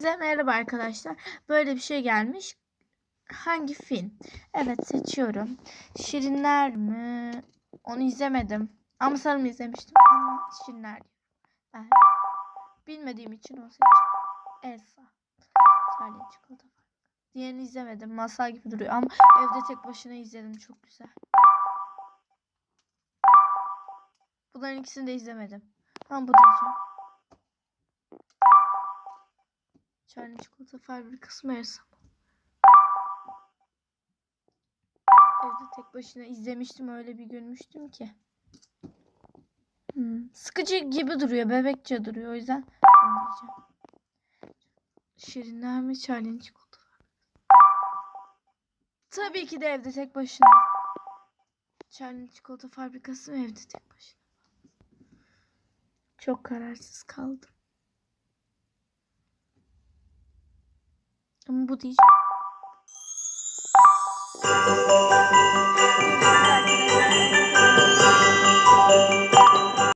Size merhaba arkadaşlar. Böyle bir şey gelmiş. Hangi film? Evet seçiyorum. Şirinler mi? Onu izlemedim. Ama sanırım izlemiştim. Ama Şirinler. Ben bilmediğim için onu seçeceğim. Elsa. Charlie çikolata. Diğerini izlemedim. Masal gibi duruyor ama evde tek başına izledim. Çok güzel. Bunların ikisini de izlemedim. Ama bu diyeceğim. Charlie çikolata fabrikası mı? Evde tek başına izlemiştim öyle bir gülmüştüm ki. Hmm, Sıkıcı gibi duruyor. Bebekçe duruyor. O yüzden diyeceğim. Şirinler mi Charlie'nin çikolata Tabii ki de evde tek başına. Charlie'nin çikolata fabrikası mı evde tek başına? Çok kararsız kaldım. Ama bu diyeceğim.